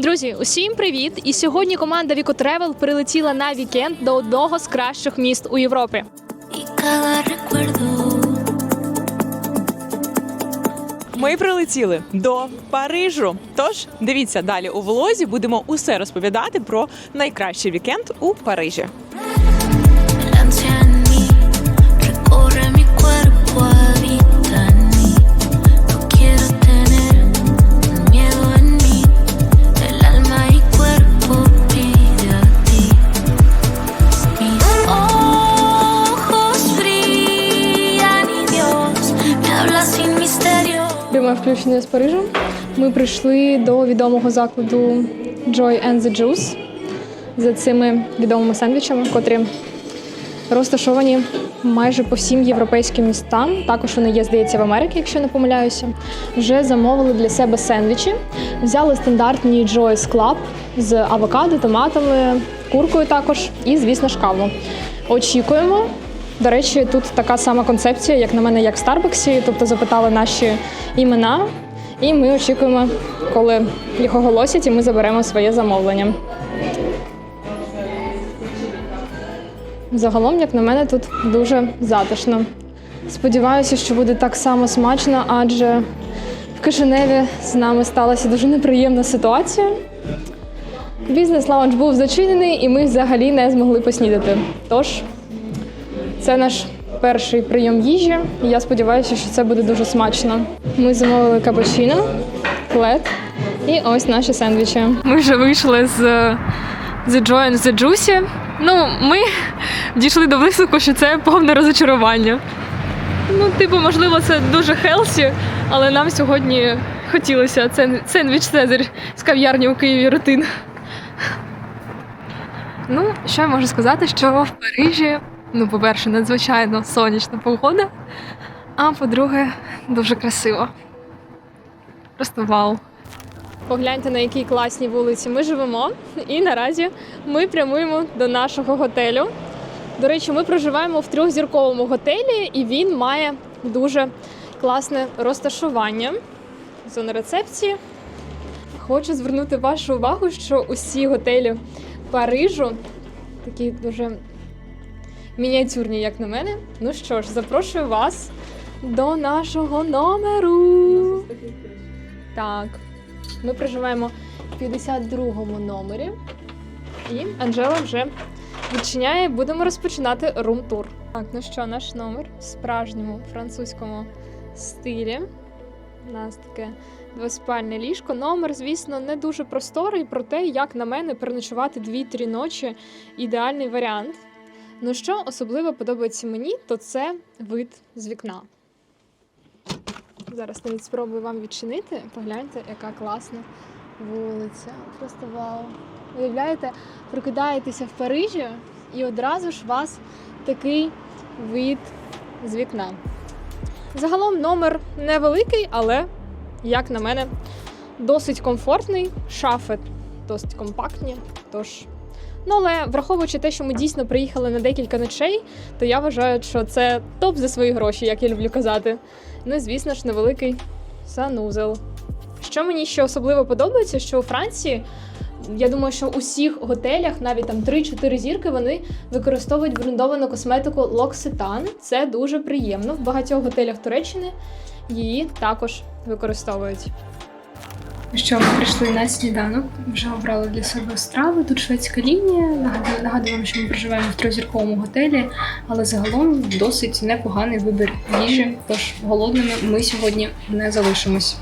Друзі, усім привіт! І сьогодні команда Віко Тревел прилетіла на вікенд до одного з кращих міст у Європі. Ми прилетіли до Парижу. Тож дивіться далі у влозі. Будемо усе розповідати про найкращий вікенд у Парижі. Misterio. Включення з Парижу. Ми прийшли до відомого закладу Joy and the Juice за цими відомими сендвічами, котрі розташовані майже по всім європейським містам. Також вони є, здається, в Америці, якщо не помиляюся. Вже замовили для себе сендвічі. Взяли стандартні Joy's Club з авокадо, томатами, куркою також і, звісно ж. Очікуємо. До речі, тут така сама концепція, як на мене, як в Старбаксі. Тобто запитали наші імена, і ми очікуємо, коли їх оголосять, і ми заберемо своє замовлення. Загалом, як на мене, тут дуже затишно. Сподіваюся, що буде так само смачно, адже в Кишиневі з нами сталася дуже неприємна ситуація. Бізнес-лаунж був зачинений, і ми взагалі не змогли поснідати. Тож це наш перший прийом їжі. і Я сподіваюся, що це буде дуже смачно. Ми замовили капучино, плед і ось наші сендвічі. Ми вже вийшли з The Joy and the Juicy. Ну, ми дійшли до висновку, що це повне розочарування. Ну, типу, можливо, це дуже хелсі, але нам сьогодні хотілося сендвіч Цезарь з кав'ярні у Києві рутин. Ну, що я можу сказати, що в Парижі, ну, по-перше, надзвичайно сонячна погода, а по-друге, дуже красиво. Просто вау. Погляньте, на якій класній вулиці ми живемо. І наразі ми прямуємо до нашого готелю. До речі, ми проживаємо в трьохзірковому готелі, і він має дуже класне розташування. Зона рецепції. Хочу звернути вашу увагу, що усі готелі Парижу такі дуже мініатюрні, як на мене. Ну що ж, запрошую вас до нашого номеру. Так, ми проживаємо в 52-му номері. І Анжела вже відчиняє. Будемо розпочинати рум-тур. Так, ну що, наш номер в справжньому французькому стилі. У нас таке двоспальне ліжко. Номер, звісно, не дуже просторий, проте, як на мене, переночувати 2-3 ночі ідеальний варіант. Ну що особливо подобається мені, то це вид з вікна. Зараз навіть спробую вам відчинити. Погляньте, яка класна вулиця. Просто вау. Уявляєте, прокидаєтеся в Парижі і одразу ж вас такий вид з вікна. Загалом номер невеликий, але, як на мене, досить комфортний. Шафи досить компактні. Тож. Ну, але враховуючи те, що ми дійсно приїхали на декілька ночей, то я вважаю, що це топ за свої гроші, як я люблю казати. Ну і звісно ж, невеликий санузел. Що мені ще особливо подобається, що у Франції, я думаю, що у всіх готелях, навіть там 3-4 зірки, вони використовують брендовану косметику L'Occitane. Це дуже приємно. В багатьох готелях Туреччини її також використовують. Що ми прийшли на сніданок, вже обрали для себе страву. Тут шведська лінія. Нагадую, нагадую вам, що ми проживаємо в трьохзірковому готелі, але загалом досить непоганий вибір їжі. Тож голодними ми сьогодні не залишимось.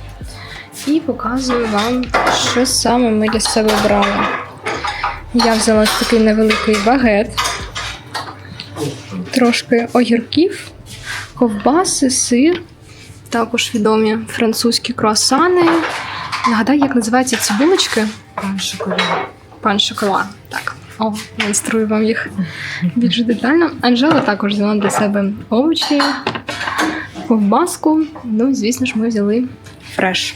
І показую вам, що саме ми для себе брали. Я взяла такий невеликий багет, трошки огірків, ковбаси, сир, також відомі французькі круасани. Нагадай, як називаються ці булочки? Пан шоколад. Пан шоколад. Так. О, демонструю вам їх більш детально. Анжела також взяла для себе овочі, ковбаску. Ну, звісно ж, ми взяли фреш.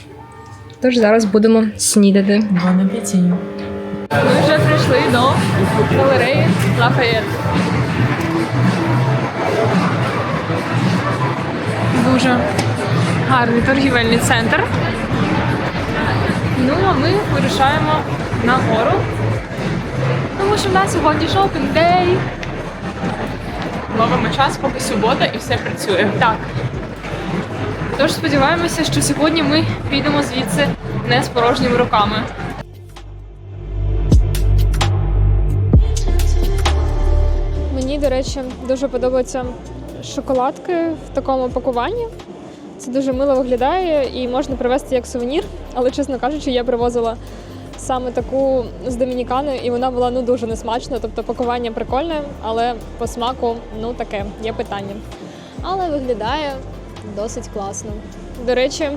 Тож зараз будемо снідати. Бон апеті. Ми вже прийшли до галереї Лафаєт. Дуже гарний торгівельний центр. Ну а ми вирушаємо на гору. Тому що в нас сьогодні шопінг дей. Ловимо час, поки субота і все працює. Так. Тож сподіваємося, що сьогодні ми підемо звідси не з порожніми руками. Мені, до речі, дуже подобаються шоколадки в такому пакуванні. Це дуже мило виглядає і можна привезти як сувенір. Але, чесно кажучи, я привозила саме таку з Домінікани, і вона була ну дуже несмачна. Тобто пакування прикольне, але по смаку ну таке, є питання. Але виглядає досить класно. До речі,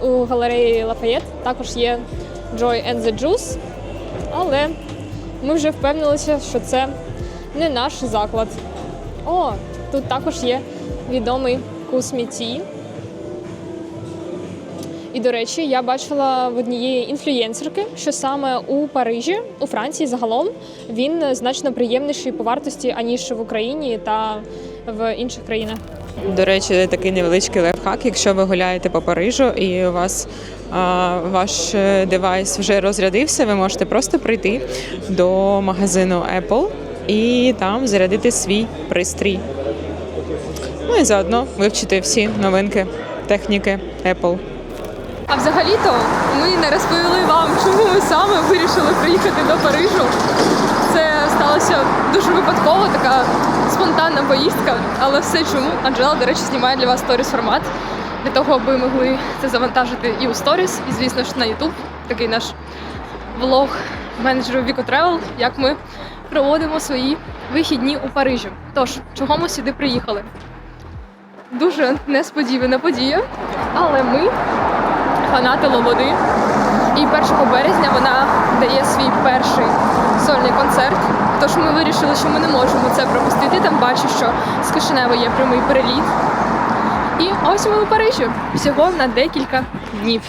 у галереї Лафаєт також є Joy and the Juice, але ми вже впевнилися, що це не наш заклад. О, тут також є відомий Кусміті. І, до речі, я бачила в однієї інфлюєнсерки, що саме у Парижі, у Франції загалом, він значно приємніший по вартості, аніж в Україні та в інших країнах. До речі, такий невеличкий лайфхак. Якщо ви гуляєте по Парижу і у вас а, ваш е, девайс вже розрядився, ви можете просто прийти до магазину Apple і там зарядити свій пристрій. Ну і заодно вивчити всі новинки техніки Apple. А взагалі-то ми не розповіли вам, чому ми саме вирішили приїхати до Парижу. Це сталося дуже випадково, така спонтанна поїздка, але все чому. Анджела, до речі, знімає для вас сторіс формат для того, аби могли це завантажити і у сторіс, і звісно ж на YouTube. Такий наш влог менеджеру Віко Travel, як ми проводимо свої вихідні у Парижі. Тож, чого ми сюди приїхали? Дуже несподівана подія, але ми фанати Лободи. І 1 березня вона дає свій перший сольний концерт. Тож ми вирішили, що ми не можемо це пропустити. Там бачу, що з Кишинева є прямий переліт. І ось ми у Парижі всього на декілька днів.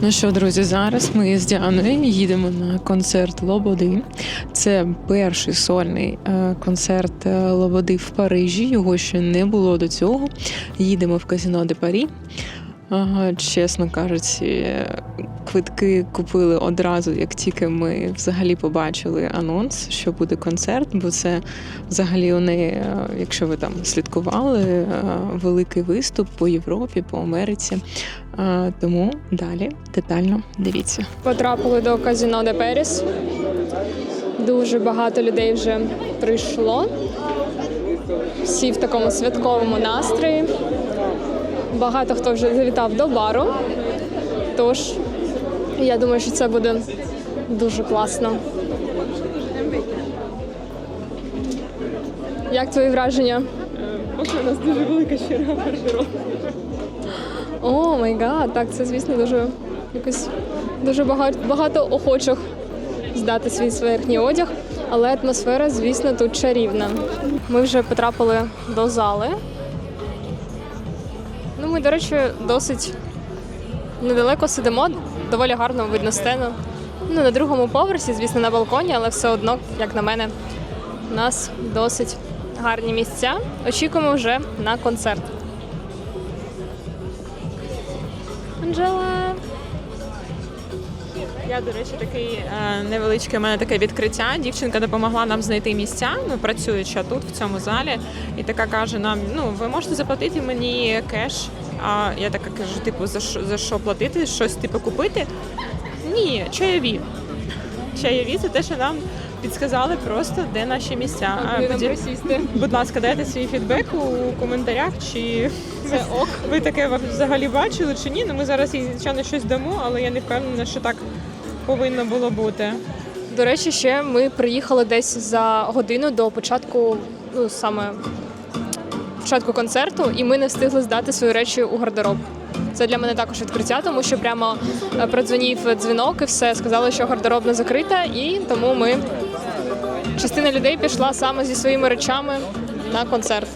Ну що, друзі, зараз ми з Діаною їдемо на концерт Лободи. Це перший сольний е, концерт е, Лободи в Парижі. Його ще не було до цього. Їдемо в Казіно де Парі. Чесно кажучи, квитки купили одразу, як тільки ми взагалі побачили анонс, що буде концерт, бо це взагалі неї, е, якщо ви там слідкували, е, великий виступ по Європі, по Америці. Е, Тому далі детально дивіться. Потрапили до казіно де Періс. Дуже багато людей вже прийшло. Всі в такому святковому настрої. Багато хто вже завітав до бару. Тож, я думаю, що це буде дуже класно. Як твої враження? У нас дуже велика гардероб. О май гад, так це звісно дуже якось дуже багато, багато охочих здати свій верхній одяг, але атмосфера, звісно, тут чарівна. Ми вже потрапили до зали. Ми, до речі, досить недалеко сидимо, доволі гарно видно сцену. Ну, на другому поверсі, звісно, на балконі, але все одно, як на мене, у нас досить гарні місця. Очікуємо вже на концерт. Анджела. Я, до речі, такий е, невеличке у мене таке відкриття. Дівчинка допомогла нам знайти місця. Ми працюючи тут, в цьому залі, і така каже: нам: ну ви можете заплатити мені кеш. А я така кажу: типу, за що за що платити? Щось типу купити? Ні, чайові. Чайові це те, що нам підсказали просто, де наші місця. А, присісти? будь ласка, дайте свій фідбек у коментарях, чи Це ок. ви таке взагалі бачили чи ні? Ну ми зараз їй звичайно щось дамо, але я не впевнена, що так повинно було бути. До речі, ще ми приїхали десь за годину до початку, ну саме початку концерту, і ми не встигли здати свої речі у гардероб. Це для мене також відкриття, тому що прямо е, продзвонів дзвінок і все сказали, що гардеробна закрита, і тому ми частина людей пішла саме зі своїми речами на концерт.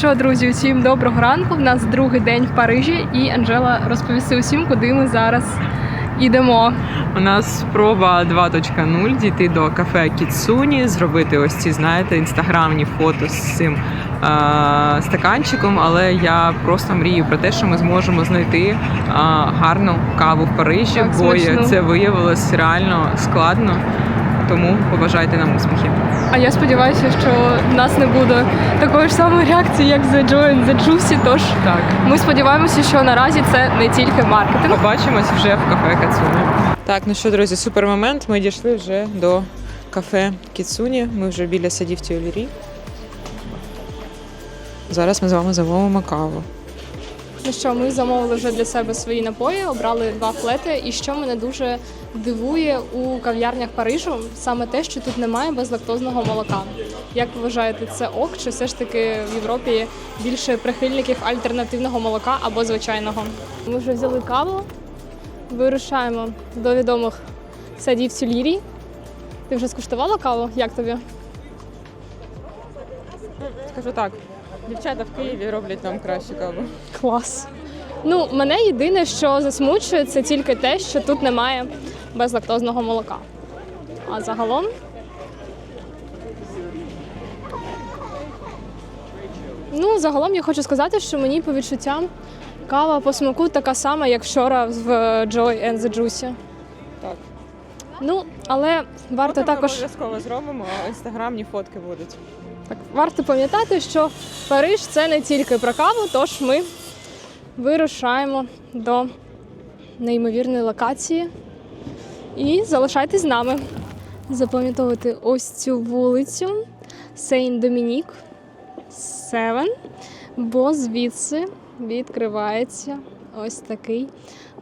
Що, друзі, усім доброго ранку. У нас другий день в Парижі, і Анжела розповісти усім, куди ми зараз йдемо. У нас спроба 2.0 дійти до кафе Кіцуні, зробити ось ці, знаєте, інстаграмні фото з цим е- стаканчиком. Але я просто мрію про те, що ми зможемо знайти е- гарну каву в Парижі, Так, бо смачно. це виявилось реально складно. Тому побажайте нам успіхів. А я сподіваюся, що в нас не буде такої ж самої реакції, як за Joy and the Juicy, Тож Так, ми сподіваємося, що наразі це не тільки маркетинг. побачимось вже в кафе Кацуні. Так, ну що, друзі, супер момент. Ми дійшли вже до кафе Кіцуні. Ми вже біля садів Тюльрі. Зараз ми з вами замовимо каву. Ну що, ми замовили вже для себе свої напої, обрали два флети. І що мене дуже дивує у кав'ярнях Парижу, саме те, що тут немає безлактозного молока. Як ви вважаєте, це ок, чи все ж таки в Європі більше прихильників альтернативного молока або звичайного? Ми вже взяли каву, вирушаємо до відомих садів Тюльрі. Ти вже скуштувала каву? Як тобі? Скажу так, дівчата в Києві роблять нам краще каву. Клас. Ну, мене єдине, що засмучує, це тільки те, що тут немає безлактозного молока. А загалом. Ну, загалом я хочу сказати, що мені по відчуттям кава по смаку така сама, як вчора в Joy and the Juicy. Так. Ну, але варто Фото ми також обов'язково зробимо, а інстаграмні фотки будуть. Так, варто пам'ятати, що Париж це не тільки про каву, тож ми вирушаємо до неймовірної локації. І залишайтесь з нами. Запам'ятовувати ось цю вулицю Сейн Домінік 7, бо звідси відкривається ось такий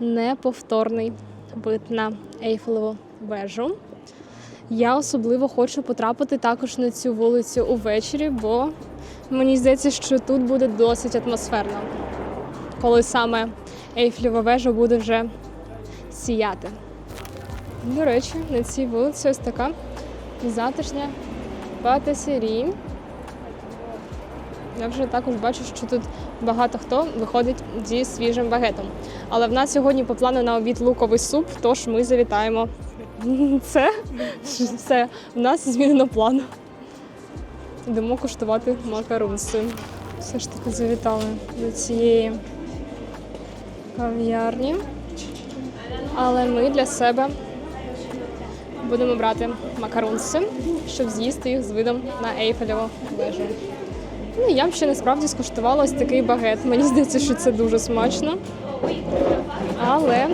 неповторний вид на Ейфелеву вежу. Я особливо хочу потрапити також на цю вулицю увечері, бо мені здається, що тут буде досить атмосферно, коли саме Ейфлєва вежа буде вже сіяти. До речі, на цій вулиці ось така затишня патисерій. Я вже також бачу, що тут багато хто виходить зі свіжим багетом. Але в нас сьогодні по плану на обід луковий суп, тож ми завітаємо. Це все. У нас змінено план. Йдемо куштувати макарунси. Все ж таки завітали до цієї кав'ярні. Але ми для себе будемо брати макарунси, щоб з'їсти їх з видом на Ейфелеву вежу. Ну, я б ще насправді скуштувала ось такий багет. Мені здається, що це дуже смачно. Але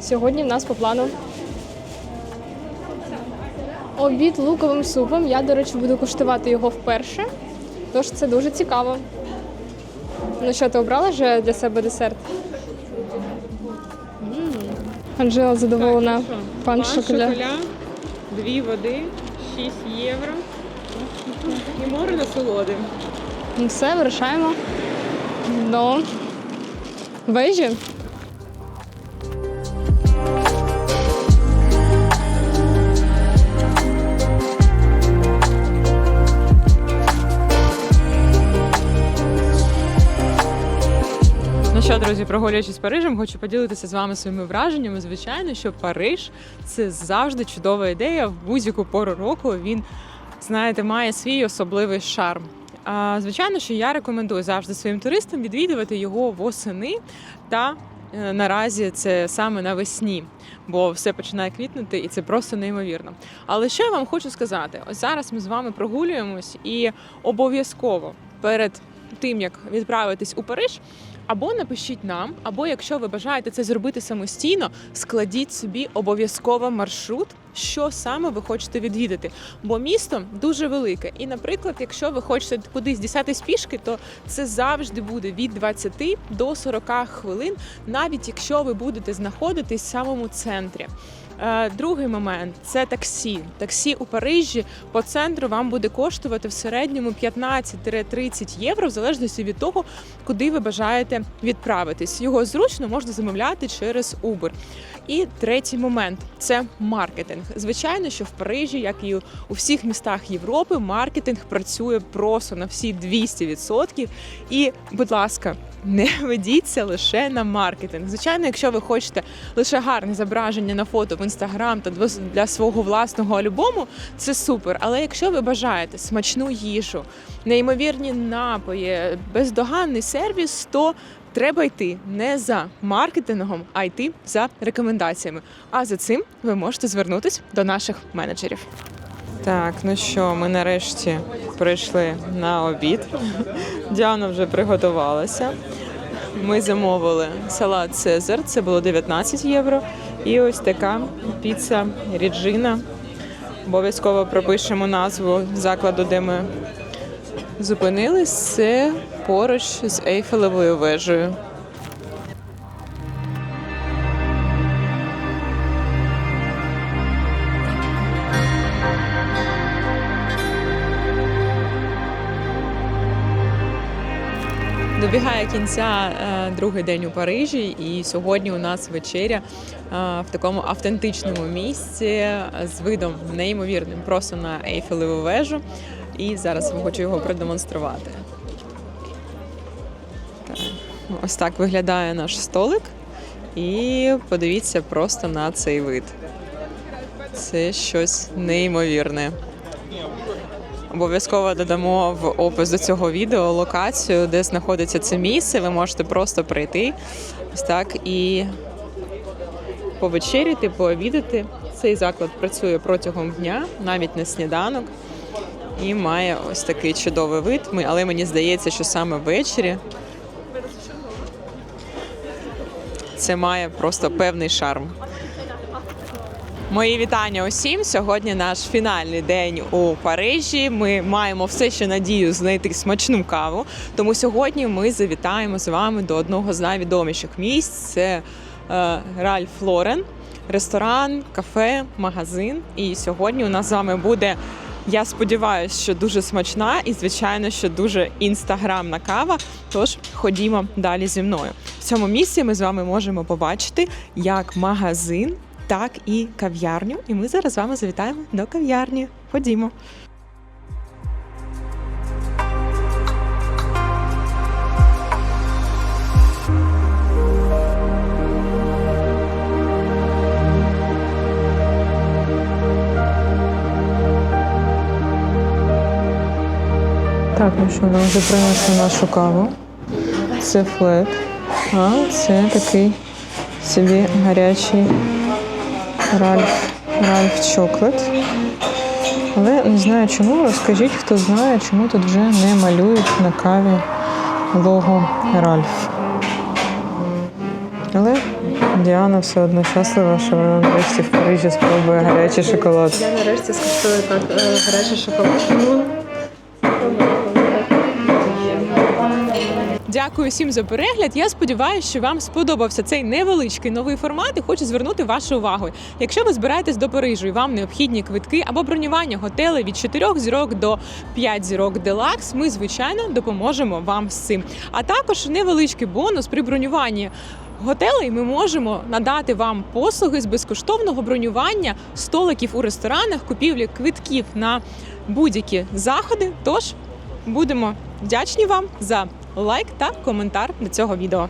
сьогодні в нас по плану обід луковим супом. Я, до речі, буду куштувати його вперше. Тож це дуже цікаво. Ну що, ти обрала вже для себе десерт? Анжела задоволена. Пан шоколя. дві води, 6 євро і море насолоди. Ну все, вирушаємо до вежі. Що, друзі, прогулюючись Парижем, хочу поділитися з вами своїми враженнями. Звичайно, що Париж це завжди чудова ідея. В будь-яку пору року він, знаєте, має свій особливий шарм. А, звичайно, що я рекомендую завжди своїм туристам відвідувати його восени та е, наразі це саме навесні, бо все починає квітнути і це просто неймовірно. Але що я вам хочу сказати? Ось зараз ми з вами прогулюємось і обов'язково перед тим як відправитись у Париж. Або напишіть нам, або якщо ви бажаєте це зробити самостійно, складіть собі обов'язково маршрут, що саме ви хочете відвідати. Бо місто дуже велике. І, наприклад, якщо ви хочете кудись дістатись пішки, то це завжди буде від 20 до 40 хвилин, навіть якщо ви будете знаходитись в самому центрі. Е, Другий момент це таксі. Таксі у Парижі по центру вам буде коштувати в середньому 15-30 євро, в залежності від того, куди ви бажаєте відправитись. Його зручно можна замовляти через Uber. І третій момент це маркетинг. Звичайно, що в Парижі, як і у всіх містах Європи, маркетинг працює просто на всі 200%. І, будь ласка, не ведіться лише на маркетинг. Звичайно, якщо ви хочете лише гарне зображення на фото в інстаграм та для свого власного альбому, це супер. Але якщо ви бажаєте смачну їжу, неймовірні напої, бездоганний сервіс, то треба йти не за маркетингом, а йти за рекомендаціями. А за цим ви можете звернутися до наших менеджерів. Так, ну що, ми нарешті прийшли на обід. Діана вже приготувалася. Ми замовили салат Цезар, це було 19 євро. І ось така піца Ріджина. Обов'язково пропишемо назву закладу, де ми зупинились. Це поруч з Ейфелевою вежею. Добігає кінця е, другий день у Парижі, і сьогодні у нас вечеря е, в такому автентичному місці е, з видом неймовірним, просто на Ейфелеву вежу. І зараз вам хочу його продемонструвати. Так, ось так виглядає наш столик. І подивіться просто на цей вид. Це щось неймовірне. Обов'язково додамо в опис до цього відео локацію, де знаходиться це місце. Ви можете просто прийти ось так і повечеряти, пообідати. Цей заклад працює протягом дня, навіть на сніданок, і має ось такий чудовий вид. Але мені здається, що саме ввечері це має просто певний шарм. Мої вітання усім. Сьогодні наш фінальний день у Парижі. Ми маємо все ще надію знайти смачну каву. Тому сьогодні ми завітаємо з вами до одного з найвідоміших місць. Це е, Ральф Лорен, ресторан, кафе, магазин. І сьогодні у нас з вами буде. Я сподіваюся, що дуже смачна і, звичайно, що дуже інстаграмна кава. Тож ходімо далі зі мною. В цьому місці ми з вами можемо побачити як магазин, так і кав'ярню. І ми зараз з вами завітаємо до кав'ярні. Ходімо. Так, ну що, нам вже принесли нашу каву. Це флет. А це такий собі гарячий Ральф, Ральф Чоклет. Але не знаю чому. Розкажіть, хто знає, чому тут вже не малюють на каві лого Ральф. Але Діана все одно щаслива, що вона нарешті в Парижі спробує гарячий шоколад. Я нарешті скуштую так гарячий шоколад. Дякую всім за перегляд. Я сподіваюся, що вам сподобався цей невеличкий новий формат і хочу звернути вашу увагу. Якщо ви збираєтесь до Парижу і вам необхідні квитки або бронювання готелей від 4 зірок до 5 зірок Делакс, ми звичайно допоможемо вам з цим. А також невеличкий бонус при бронюванні. Готелей ми можемо надати вам послуги з безкоштовного бронювання столиків у ресторанах, купівлі квитків на будь-які заходи. Тож будемо вдячні вам за лайк та коментар до цього відео.